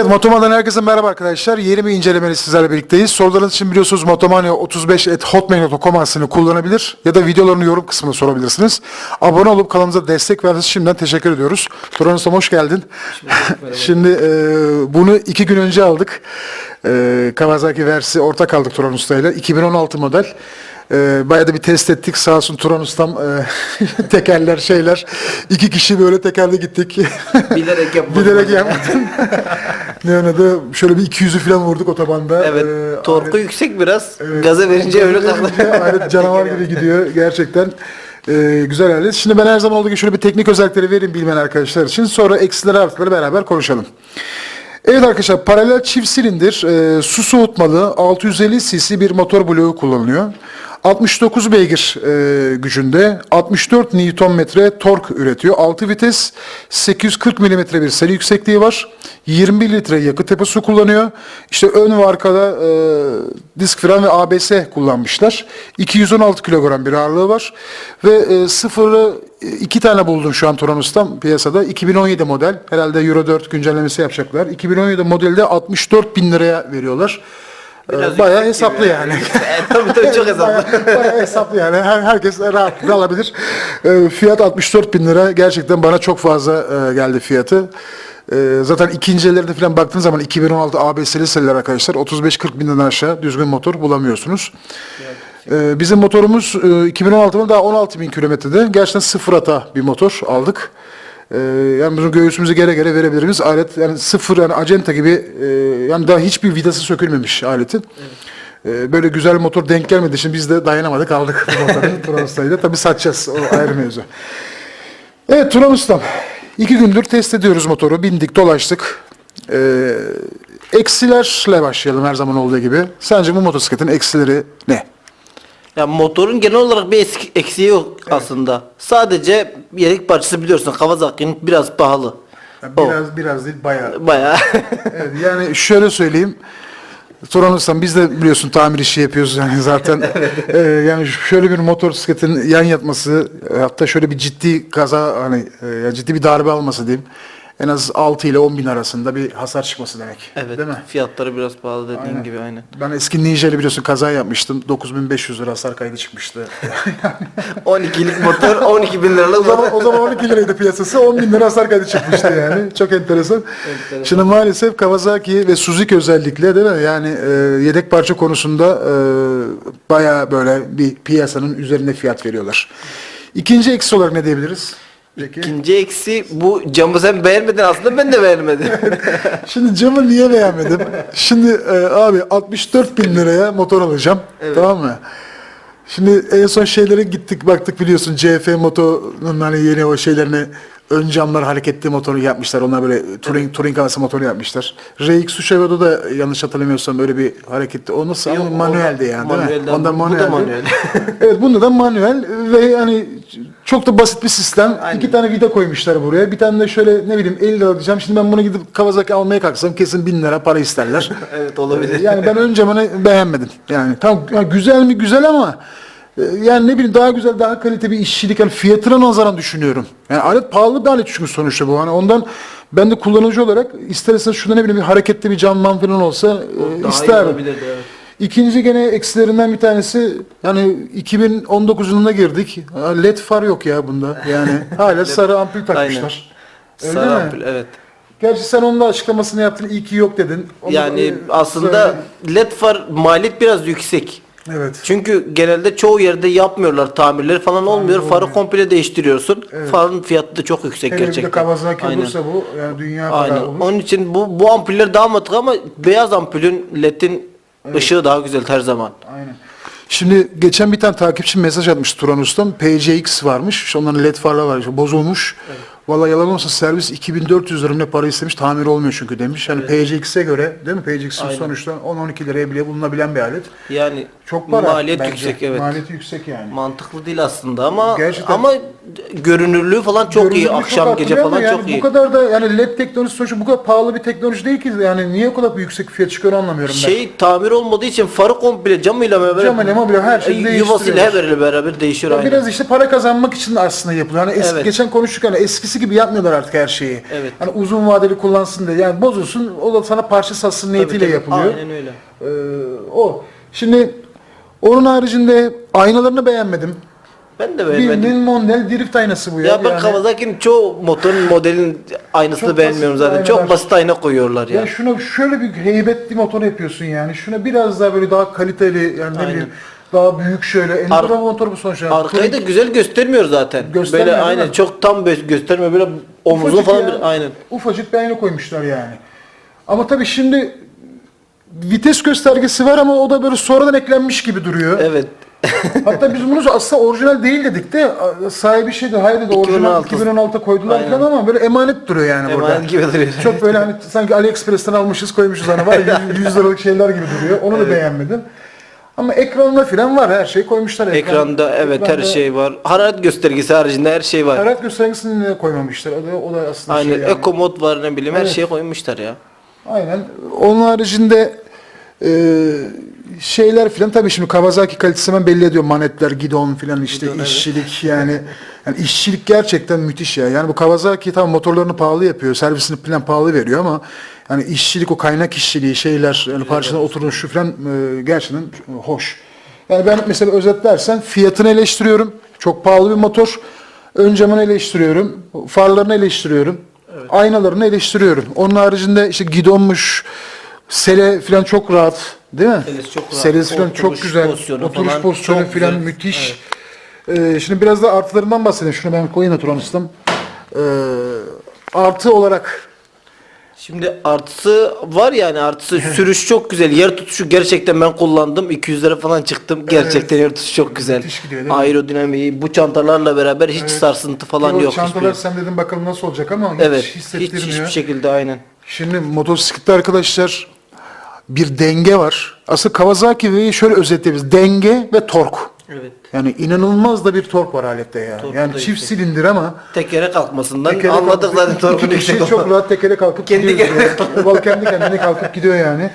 Evet Motoma'dan herkese merhaba arkadaşlar. Yeni bir incelemeyle sizlerle birlikteyiz. Sorularınız için biliyorsunuz motomania35.hotmail.com adresini kullanabilir ya da videolarını yorum kısmında sorabilirsiniz. Abone olup kanalımıza destek verdiğiniz için şimdiden teşekkür ediyoruz. Turan Ustam hoş geldin. Şimdi e, bunu iki gün önce aldık. E, Kawasaki Versi ortak aldık Turan Usta ile. 2016 model. E, bayağı da bir test ettik. Sağ olsun Turan Ustam e, tekerler şeyler. İki kişi böyle tekerde gittik. Bilerek yapmadım. Bilerek yapmadım. Ne oynadı? Şöyle bir 200'ü falan vurduk otobanda. Evet. Ee, torku alet- yüksek biraz. Evet. Gaza verince öyle kaldı. alet canavar gibi gidiyor gerçekten. Ee, güzel alet. Şimdi ben her zaman olduğu gibi şöyle bir teknik özellikleri vereyim bilmeyen arkadaşlar için. Sonra eksileri artıları beraber konuşalım. Evet arkadaşlar paralel çift silindir e, su soğutmalı 650 cc bir motor bloğu kullanılıyor. 69 beygir e, gücünde 64 Nm tork üretiyor. 6 vites 840 mm bir seri yüksekliği var. 21 litre yakıt deposu kullanıyor. İşte ön ve arkada e, disk fren ve ABS kullanmışlar. 216 kilogram bir ağırlığı var. Ve e, sıfırı e, iki tane buldum şu an Toronus'tan piyasada. 2017 model. Herhalde Euro 4 güncellemesi yapacaklar. 2017 modelde 64 bin liraya veriyorlar. Ee, Biraz bayağı hesaplı gibi yani. Evet, tabii tabii çok hesaplı. bayağı, bayağı hesaplı yani. Her, herkes rahatlıkla alabilir. Ee, fiyat 64 bin lira. Gerçekten bana çok fazla e, geldi fiyatı. Ee, zaten ikinci ellerde falan baktığınız zaman 2016 ABS'li seriler arkadaşlar 35-40 binden aşağı düzgün motor bulamıyorsunuz. Ee, bizim motorumuz e, 2016'da daha 16 bin kilometrede. Gerçekten sıfır hata bir motor aldık. Ee, yani bunu göğsümüze gere gere verebiliriz. Alet yani sıfır yani acenta gibi e, yani daha hiçbir vidası sökülmemiş aletin. Ee, böyle güzel motor denk gelmedi. Şimdi biz de dayanamadık aldık motoru Turan Usta'yla. Tabii satacağız o ayrı mevzu. Evet Turan Ustam. iki gündür test ediyoruz motoru. Bindik dolaştık. Ee, eksilerle başlayalım her zaman olduğu gibi. Sence bu motosikletin eksileri ne? Ya motorun genel olarak bir eski, eksiği yok aslında. Sadece yedek parçası biliyorsun Kawasaki'nin biraz pahalı. O. Biraz biraz değil bayağı. Bayağı. Evet, yani şöyle söyleyeyim. Ustam biz de biliyorsun tamir işi yapıyoruz yani zaten. Ee, yani şöyle bir motosikletin yan yatması e, hatta şöyle bir ciddi kaza hani e, ya ciddi bir darbe alması diyeyim. En az 6 ile 10 bin arasında bir hasar çıkması demek. evet. Değil mi? Fiyatları biraz pahalı dediğin Aynen. gibi aynen. Ben eski Ninja ile biliyorsun kaza yapmıştım. 9500 lira hasar kaydı çıkmıştı. 12'lik motor 12 bin liralık o zaman, o zaman 12 liraydı piyasası. 10 bin lira hasar kaydı çıkmıştı yani. Çok enteresan. Enteresan. Şimdi maalesef Kawasaki ve Suzuki özellikle değil mi? Yani e, yedek parça konusunda e, bayağı böyle bir piyasanın üzerinde fiyat veriyorlar. İkinci eksi olarak ne diyebiliriz? Peki. İkinci eksi bu camı sen beğenmedin aslında ben de beğenmedim. Şimdi camı niye beğenmedim? Şimdi e, abi 64 bin liraya motor alacağım. Tamam mı? Şimdi en son şeylere gittik baktık biliyorsun CF Moto'nun hani yeni o şeylerini ön camlar hareketli motoru yapmışlar. Onlar böyle touring, touring havası motoru yapmışlar. RX Sushi'de da yanlış hatırlamıyorsam öyle bir hareketli. O nasıl? Yok, manueldi yani değil mi? Ondan bu da manuel. evet bunda da manuel ve yani çok da basit bir sistem. Aynen. İki tane vida koymuşlar buraya. Bir tane de şöyle ne bileyim 50 lira diyeceğim. Şimdi ben bunu gidip Kawasaki almaya kalksam kesin 1000 lira para isterler. evet olabilir. yani ben ön camını beğenmedim. Yani tam ya güzel mi güzel ama e, yani ne bileyim daha güzel daha kalite bir işçilik yani fiyatına nazaran düşünüyorum. Yani alet pahalı bir alet çünkü sonuçta bu. Hani ondan ben de kullanıcı olarak istersen şurada ne bileyim bir hareketli bir cam man falan olsa e, Daha isterdim. evet. İkinci gene eksilerinden bir tanesi yani 2019 yılına girdik. LED far yok ya bunda. Yani hala sarı ampul takmışlar. Öyle Sarı mi? ampul evet. Gerçi sen onun da açıklamasını yaptın. İyi ki yok dedin. Onu, Yani e, aslında led far maliyet biraz yüksek. Evet. Çünkü genelde çoğu yerde yapmıyorlar tamirleri falan olmuyor. Farı olmuyor. komple değiştiriyorsun. Farın fiyatı da çok yüksek Hele gerçekten. Kawasaki Aynen. olursa bu yani dünya Aynen. para olur. Onun için bu bu ampuller daha mantıklı ama beyaz ampulün ledin ışığı daha güzel her zaman. Aynen. Şimdi geçen bir tane takipçi mesaj atmış Turan Ustam. PCX varmış. İşte onların led farlar var. İşte bozulmuş. Vallahi yalan olsa servis 2400 lira ne para istemiş. Tamir olmuyor çünkü demiş. Yani PCX'e göre değil mi? PCX'in Aynen. sonuçta 10-12 liraya bile bulunabilen bir alet. Yani Çok para. maliyet bence. yüksek evet. Maliyeti yüksek yani. Mantıklı değil aslında ama Gerçekten- ama görünürlüğü falan çok iyi. Görünümü çok Akşam gece arttırıyor ama falan yani çok iyi. Bu kadar da yani led teknolojisi sonuçta bu kadar pahalı bir teknoloji değil ki. Yani niye o kadar yüksek fiyat çıkıyor anlamıyorum ben. Şey tamir olmadığı için farı komple camıyla beraber Camıyla, mobilya, her şeyi yuvasıyla değiştiriyorlar. her beraber değişiyor Ya aynen. biraz işte para kazanmak için aslında yapılıyor. Hani eski, Evet. geçen konuştuk hani eskisi eskisi gibi yapmıyorlar artık her şeyi. Evet. Hani uzun vadeli kullansın diye. Yani bozulsun o da sana parça satsın niyetiyle Tabii, yapılıyor. Aynen öyle. Ee, o. Şimdi onun haricinde aynalarını beğenmedim. Ben de beğenmedim. Birinin model drift aynası bu ya. Ya ben Yani- Kawasaki'nin çoğu motorun modelin aynısını Çok beğenmiyorum basit zaten. aynalar. Çok basit ayna koyuyorlar ya. Ya şuna şöyle bir heybetli motor yapıyorsun yani. Şuna biraz daha böyle daha kaliteli yani ne Aynen. bileyim daha büyük şöyle. Enduro motor bu sonuçta. Arkayı da güzel göstermiyor zaten. Göstermiyor, böyle değil aynen mi? çok tam böyle göstermiyor böyle omuzun Ufacık falan ya. bir aynen. Ufacık bir ayna koymuşlar yani. Ama tabii şimdi vites göstergesi var ama o da böyle sonradan eklenmiş gibi duruyor. Evet. Hatta biz bunu aslında orijinal değil dedik de sahibi şeydi hayır dedi orijinal 2016. 2016 koydular Aynen. falan ama böyle emanet duruyor yani burada. Emanet gibi duruyor. Çok böyle hani sanki AliExpress'ten almışız koymuşuz hani var ya 100, 100 liralık şeyler gibi duruyor. Onu da beğenmedim. Ama ekranına falan var her şey koymuşlar. Ekran- Ekranda evet her ekranda şey var. Hararet göstergesi haricinde her şey var. Hararet göstergesini de koymamışlar. O da, o da aslında Aynen şey yani. eco mod var ne bileyim her Evet. şeyi koymuşlar ya. Aynen. Onun haricinde e, şeyler filan tabii şimdi Kawasaki kalitesi hemen belli ediyor. Manetler, gidon filan işte Gidon, evet. işçilik yani. Yani işçilik gerçekten müthiş ya. Yani bu Kawasaki tam motorlarını pahalı yapıyor. Servisini falan pahalı veriyor ama yani işçilik o kaynak işçiliği şeyler yani parçadan oturuşu falan e, gerçekten hoş. Yani ben mesela özetlersen fiyatını eleştiriyorum. Çok pahalı bir motor. Ön camını eleştiriyorum. Farlarını eleştiriyorum. Aynalarını eleştiriyorum. Onun haricinde işte gidonmuş, sele falan çok rahat. Değil mi? Selesi çok rahat. Selesi falan çok güzel. pozisyonu Oturuş falan pozisyonu çok falan güzel. müthiş. Ee, şimdi biraz da artılarından bahsedeyim. Şunu ben koyayım da Tronis'tan. Ee, artı olarak Şimdi artısı var yani artısı sürüş çok güzel. Yer tutuşu gerçekten ben kullandım. 200 lira falan çıktım. Gerçekten yer tutuşu çok güzel. müthiş gidiyor, değil mi? Aerodinamiği bu çantalarla beraber hiç sarsıntı falan yok. çantalar hiçbir. sen dedin bakalım nasıl olacak ama hiç Evet. Hiç hissettirmiyor. hiçbir şekilde aynen. Şimdi motosiklette arkadaşlar bir denge var. Aslında Kawasaki'yi şöyle özetleyebiliriz. Denge ve tork. Evet. Yani inanılmaz da bir tork var alette ya. Torku yani da çift yüksek. silindir ama Tekere kalkmasından tekere anladık zaten torkun yüksek çok olduğunu. rahat tekere kalkıp Kendi gidiyoruz kendine kendi kendine kalkıp gidiyor yani.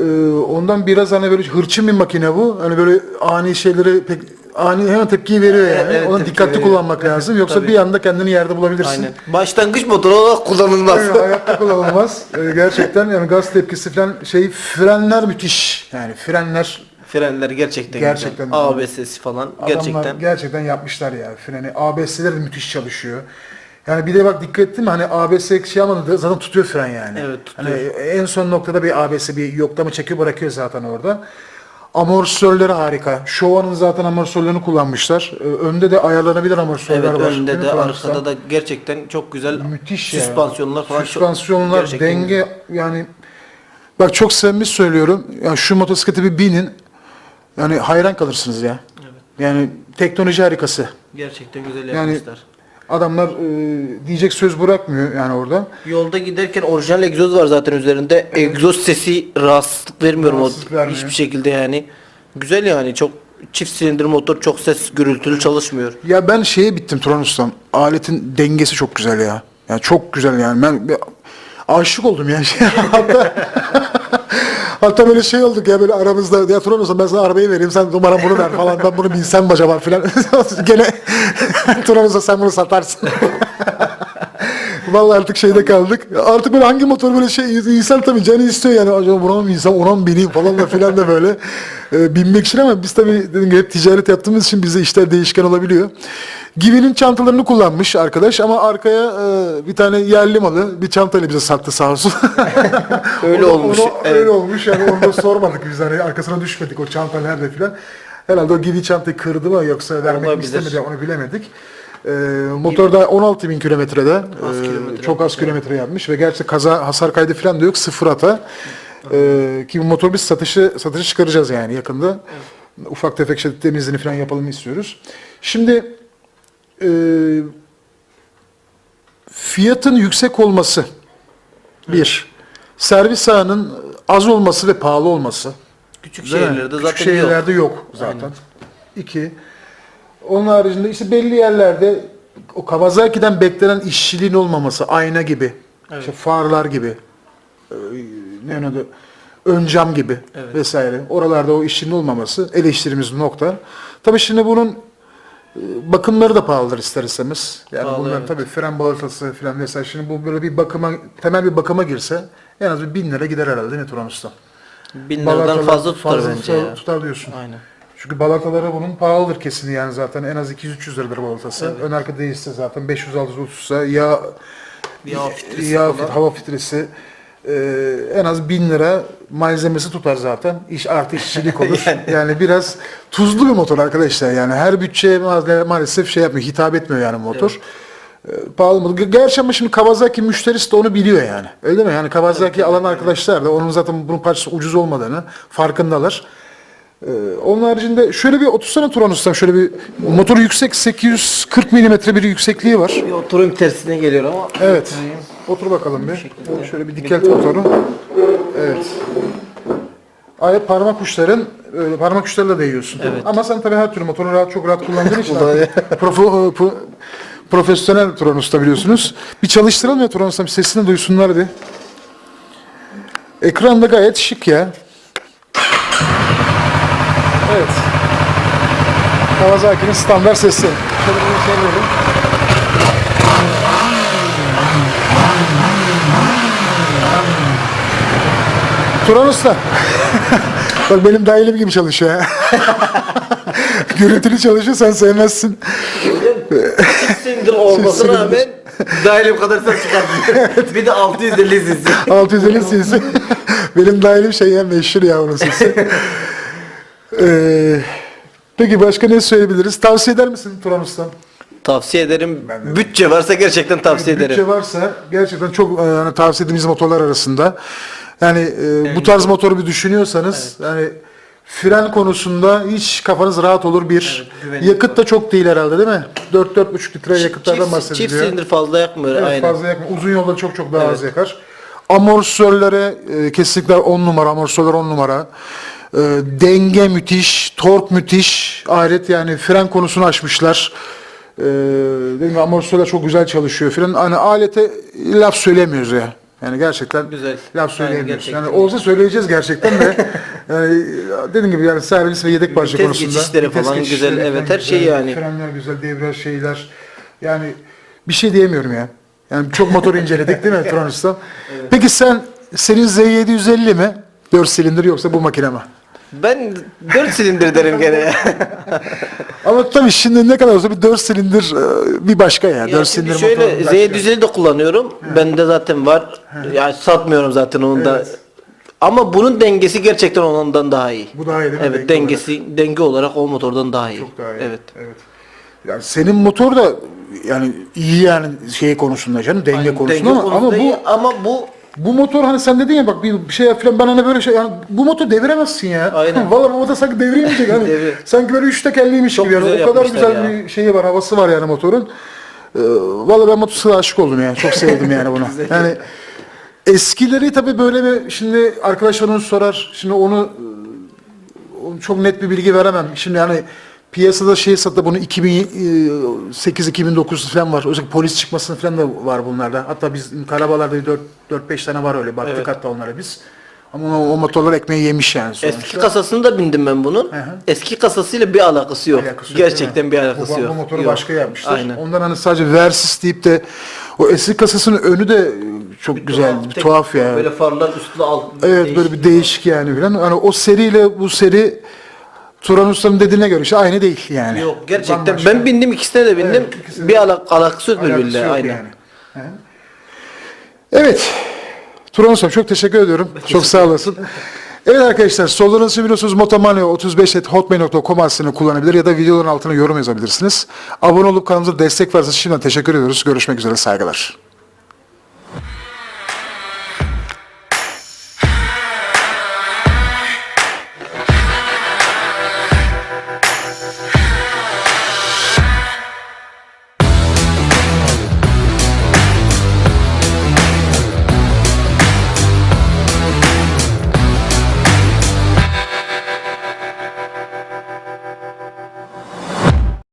Ee, ondan biraz hani böyle hırçın bir makine bu. Hani böyle ani şeyleri pek ani hemen tepkiyi veriyor yani. Evet, Ona tepki dikkatli veriyor. kullanmak lazım. Yoksa Tabii. bir anda kendini yerde bulabilirsin. Aynen. Başlangıç motoru olarak kullanılmaz. Evet, hayatta kullanılmaz. Ee, gerçekten yani gaz tepkisi falan şey frenler müthiş. Yani frenler Frenler gerçekten, Gerçekten güzel. ABS'si falan adamlar gerçekten. gerçekten yapmışlar ya freni. ABS'ler de müthiş çalışıyor. Yani bir de bak dikkat ettin mi hani ABS şey yapmadı zaten tutuyor fren yani. Evet, tutuyor. Hani en son noktada bir ABS bir yoklama çekiyor bırakıyor zaten orada. Amortisörleri harika. Showa'nın zaten amortisörlerini kullanmışlar. Ee, Önde de ayarlanabilir amortisörler Evet var. önde de kullanmışlar? arkada da gerçekten çok güzel Müthiş ya. süspansiyonlar falan Süspansiyonlar, gerçekten denge yani bak çok samimi söylüyorum. Ya şu motosiklete bir binin. Yani hayran kalırsınız ya. Yani teknoloji harikası. gerçekten güzel Yani yapmışlar. Adamlar e, diyecek söz bırakmıyor yani orada. Yolda giderken orijinal egzoz var zaten üzerinde. Egzoz sesi rahatsızlık vermiyor o Rahatsızlık vermiyor. hiçbir şekilde yani. Güzel yani çok çift silindir motor çok ses gürültülü çalışmıyor. Ya ben şeye bittim Tronus'tan. Aletin dengesi çok güzel ya. Yani çok güzel yani. Ben aşık oldum yani. hatta hatta böyle şey olduk ya böyle aramızda ya Tronus'tan ben sana arabayı vereyim sen bana bunu ver falan ben bunu binsem mi acaba filan. Gene Tronus'a sen bunu satarsın. Vallahi artık şeyde kaldık. Artık böyle hangi motor böyle şey insan tabii canı istiyor yani acaba buna mı binsem ona mı bineyim falan da filan da böyle e, binmek için ama biz tabii gibi hep ticaret yaptığımız için bize işler değişken olabiliyor. Givi'nin çantalarını kullanmış arkadaş ama arkaya e, bir tane yerli malı bir çantayla bize sattı sağ olsun. Öyle O da- olmuş, o da evet. Öyle olmuş yani onu da sormadık biz hani arkasına düşmedik o çanta nerede filan. Herhalde o Gibi çantayı kırdı mı yoksa vermek mi Olabilir. istemedi onu bilemedik. Ee, motorda 16 bin kilometrede Az e, kilometre çok az kilometre yapmış ve gerçekten kaza hasar kaydı falan da yok sıfır hata. Ee, ki bu motor biz satışı satışa çıkaracağız yani yakında. Ufak tefek şey temizliğini falan yapalım istiyoruz. Şimdi e, fiyatın yüksek olması bir. Servis ağının az olması ve pahalı olması. Küçük Değil mi? şehirlerde Küçük zaten şehirlerde yok, zaten. İki. Onun haricinde işte belli yerlerde o Kawasaki'den beklenen işçiliğin olmaması, ayna gibi, işte farlar gibi, e, ne onun adı, ön cam gibi vesaire. Oralarda o işçiliğin olmaması eleştirimiz nokta. Tabii şimdi bunun Bakımları da pahalıdır ister istemez. Yani Pahalı, bunlar evet. tabii fren balatası falan mesela şimdi bu böyle bir bakıma temel bir bakıma girse en az bir bin lira gider herhalde değil mi Turan Usta? Bin liradan fazla tutar fazla bence tutar, ya. tutar diyorsun. Aynen. Çünkü balataları bunun pahalıdır kesin yani zaten en az 200-300 liradır balatası. Ön arka değişse zaten 500-600 tutsa ya Bir hava filtresi ya falan. hava filtresi e, en az 1000 lira malzemesi tutar zaten. İş artı işçilik olur. yani. Yani. biraz tuzlu bir motor arkadaşlar. Yani her bütçeye ma- maalesef şey yapmıyor, hitap etmiyor yani motor. E, pahalı mı? Gerçi ama şimdi Kawasaki müşterisi de onu biliyor yani. Öyle mi? Yani Kawasaki alan arkadaşlar da onun zaten bunun parçası ucuz olmadığını farkındalar. Ee, onun haricinde şöyle bir 30 tane Turan ustam şöyle bir motoru yüksek 840 milimetre bir yüksekliği var. Bir oturum tersine geliyor ama. Evet. Otur bakalım bir. Şöyle bir dikelt motoru. Evet. Ayrıca parmak uçların öyle parmak uçlarıyla değiyorsun. Evet. Ama sen tabii her türlü motoru rahat çok rahat kullandığın için profo, e, pro- profesyonel Turan usta biliyorsunuz. Bir çalıştıralım ya Turan usta bir sesini duysunlar bir. Ekran da gayet şık ya. Evet. Kawasaki'nin standart sesi. Şöyle bir şey verelim. Turan Usta. Bak benim dahilim gibi çalışıyor. Gürültülü çalışıyor sen sevmezsin. Sindir olmasına rağmen dahilim kadar ses çıkartmıyor. bir de 650 sesi. 650 cc. benim dahilim şey ya meşhur ya onun sesi. Ee, peki başka ne söyleyebiliriz? Tavsiye eder misin Turan Usta? Tavsiye ederim. Bütçe varsa gerçekten tavsiye ederim. Bütçe varsa gerçekten çok e, yani tavsiye ettiğimiz motorlar arasında. Yani e, bu tarz motoru bir düşünüyorsanız yani fren konusunda hiç kafanız rahat olur bir. Evet, güvenli Yakıt da çok değil herhalde değil mi? 4-4,5 litre yakıtlardan Çift, bahsediliyor. çift silindir fazla yakmıyor. Evet, aynen. fazla yakmıyor. Uzun yolda çok çok daha az yakar. Amortisörlere e, kesinlikle 10 numara, amortisörler 10 numara. E, denge müthiş, tork müthiş. Alet yani fren konusunu açmışlar. E, dediğim gibi amortisörler çok güzel çalışıyor. Fren hani alete laf söylemiyoruz ya. Yani gerçekten Güzel. laf Yani söyleyemiyoruz. Yani, gerçekten. olsa söyleyeceğiz gerçekten de. yani dediğim gibi yani servis ve yedek parça konusunda. geçişleri vites falan geçişleri güzel, evet, her şey güzel, yani. Frenler güzel, debriyaj şeyler. Yani bir şey diyemiyorum ya. Yani çok motor inceledik değil mi Turan Usta? Peki sen, senin Z750 mi? 4 silindir yoksa bu makine mi? Ben 4 silindir derim gene. Ama tabii şimdi ne kadar olsa bir 4 silindir e, bir başka ya. 4 Ya şimdi silindir şöyle motor başka. Z750 de kullanıyorum. Bende zaten var. Yani satmıyorum zaten onu da. Evet. Ama bunun dengesi gerçekten ondan daha iyi. Bu daha iyi değil mi? Evet, Denge dengesi denge olarak o motordan daha iyi. Çok daha iyi. Evet. evet. Yani senin motor da yani iyi yani şey konusunda canım denge Aynen, konusunda denge ama, ama konusunda bu iyi ama bu Bu motor hani sen dedin ya bak bir bir şey falan ben hani böyle şey yani bu motor deviremezsin ya. Aynen. Vallahi bu motor sanki deviremeyecek hani. Devir- sanki böyle üç tekerliymiş Çok gibi yani. güzel O kadar güzel ya. bir şeyi var, havası var yani motorun. Ee, vallahi ben motosiklet aşık oldum yani. Çok sevdim yani bunu. yani eskileri tabii böyle bir şimdi arkadaşlar onu sorar. Şimdi onu onu çok net bir bilgi veremem. Şimdi yani piyasada şey sattı bunu 2008-2009 falan var. Özellikle polis çıkmasını falan da var bunlarda. Hatta biz Karabalar'da 4-5 tane var öyle. Baktık Evet. hatta onlara biz. Ama o, o motorlar ekmeği yemiş yani sonuçta. eski kasasını da bindim ben bunun. hı. Eski kasasıyla bir alakası yok. Alakası yok, değil gerçekten mi? bir alakası bu, yok. Bu motoru Yok. başka yapmışlar. Aynen. Ondan hani sadece Versys deyip de o eski kasasının önü de çok güzel, bir tek- tuhaf ya. Böyle farlar üstlü alt. Evet böyle bir değişik yani falan. Hani o seriyle bu seri Turan Usta'nın dediğine göre işte aynı değil yani. Yok gerçekten Bambaşka. ben bindim ikisine de bindim. Evet, ikisi de- bir alak alakası yok birbiriyle aynen. yani. He. Evet. Turan Usta çok teşekkür ediyorum. Çok sağ olasın. Evet arkadaşlar sorularınızı biliyorsunuz motomania35.hotmail.com adresini kullanabilir ya da videoların altına yorum yazabilirsiniz. Abone olup kanalımıza destek verirseniz şimdiden teşekkür ediyoruz. Görüşmek üzere saygılar.